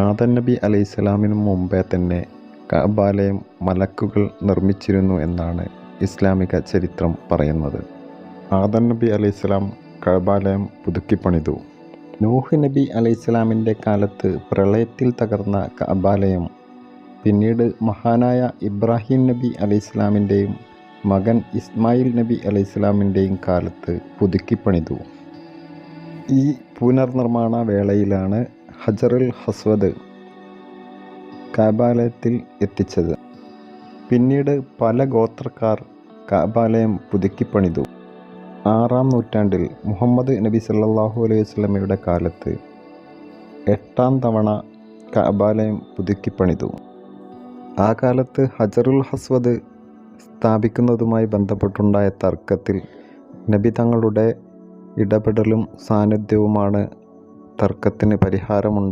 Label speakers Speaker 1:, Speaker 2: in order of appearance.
Speaker 1: ആദം നബി അലൈഹിസ്സലാമിനു മുമ്പേ തന്നെ കബാലയം മലക്കുകൾ നിർമ്മിച്ചിരുന്നു എന്നാണ് ഇസ്ലാമിക ചരിത്രം പറയുന്നത്. ആദൻ നബി അലൈഹിസ്സലാം കബാലയം പുതുക്കിപ്പണിതു. നൂഹ് നബി അലൈഹിസ്സലാമിന്റെ കാലത്ത് പ്രളയത്തിൽ തകർന്ന കബാലയം പിന്നീട് മഹാനായ ഇബ്രാഹിം നബി അലൈഹിസ്സലാമിന്റെയും മകൻ ഇസ്മായിൽ നബി അലൈഹിസ്സലാമിന്റെയും കാലത്ത് പുതുക്കിപ്പണിതു. ഈ പുനർനിർമ്മാണ വേളയിലാണ് ഹജറുൽ ഹസ്വദ് കാബാലയത്തിൽ എത്തിച്ചത്. പിന്നീട് പല ഗോത്രക്കാർ കാബാലയം പുതുക്കിപ്പണിതു ആറാം നൂറ്റാണ്ടിൽ മുഹമ്മദ് നബി സല്ലാഹു അലൈഹി വസ്ലമയുടെ കാലത്ത് എട്ടാം തവണ കാബാലയം പുതുക്കിപ്പണിതു ആ കാലത്ത് ഹജറുൽ ഹസ്വദ് സ്ഥാപിക്കുന്നതുമായി ബന്ധപ്പെട്ടുണ്ടായ തർക്കത്തിൽ നബി തങ്ങളുടെ ഇടപെടലും സാന്നിധ്യവുമാണ് തർക്കത്തിന് പരിഹാരമുണ്ട്.